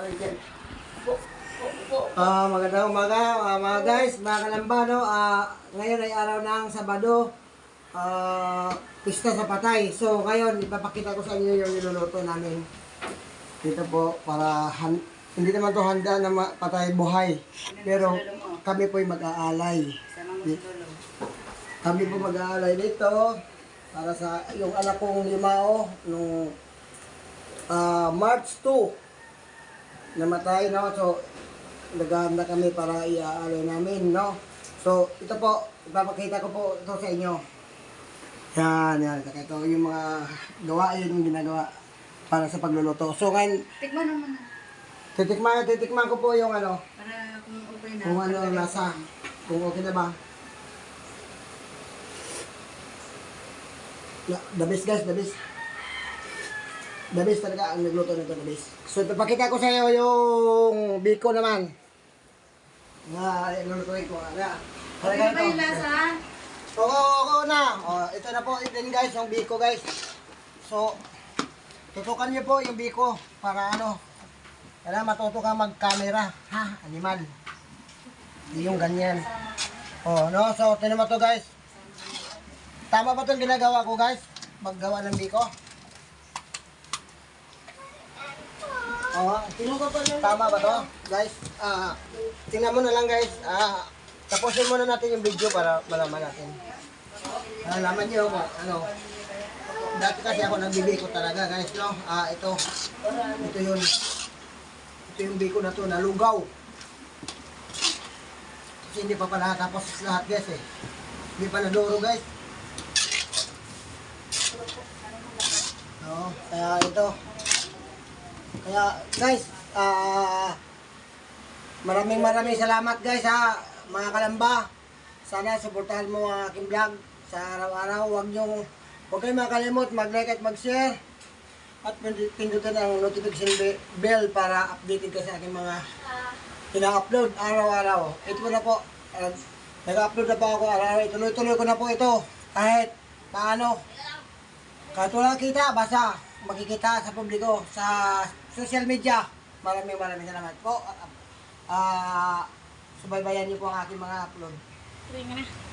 Ay. Ah, magandang umaga, ah, mga guys, mga kalamba, no? Ah, ngayon ay araw ng Sabado, ah, pista sa patay. So, ngayon, ipapakita ko sa inyo yung niluluto namin. Dito po, para, hindi naman to handa na patay buhay. Pero, kami po'y mag-aalay. Di- Kami po mag-aalay dito, para sa yung anak kong limao, nung ah, March 2, namatay, no? So, naghahanda kami para iaalay namin, no? So, ito po, ipapakita ko po ito sa inyo. Yan, yan. Ito yung mga gawain yung ginagawa para sa pagluluto. So, ngayon, Tikman naman na. titikman, titikman ko po yung ano, Para kung okay na. kung ano para nasa, kung okay na ba. The best guys, the best. The best talaga ang nagluto nito, the best. So, ipapakita ko sa iyo yung biko naman. Na, lulutuin ko. Ano, na ba yung lasa? Oo, oo, na. Oh, ito na po din guys, yung biko guys. So, tutukan niyo po yung biko para ano, kailangan matuto ka mag-camera. Ha, animal. Hindi yung ganyan. Oh, no? So, tinan mo to guys. Tama ba itong ginagawa ko guys? Maggawa ng biko? Oh, tama ba to? Guys, ah, tingnan mo na lang guys. Ah, tapusin muna natin yung video para malaman natin. Alaman niyo kung ano. Dati kasi ako nagbibiko talaga guys, no? Ah, ito. Ito yun. Ito yung biko na to, nalugaw. Kasi hindi pa pala tapos lahat guys eh. Hindi pa naduro guys. No, kaya ito. Kaya guys, ah maraming maraming salamat guys ha, mga kalamba. Sana suportahan mo ang aking vlog sa araw-araw. Huwag niyong, huwag kayong makalimot mag-like at mag-share. At pindu- pindutin ang notification be- bell para updated ka sa aking mga pina-upload araw-araw. Ito na po, uh, nag-upload na po ako araw-araw. Ituloy-tuloy ko na po ito. Kahit paano. Kahit wala kita, basta makikita sa publiko, sa social media. Maraming maraming salamat po. Ah, subaybayan niyo po ang aking mga upload. Nga na.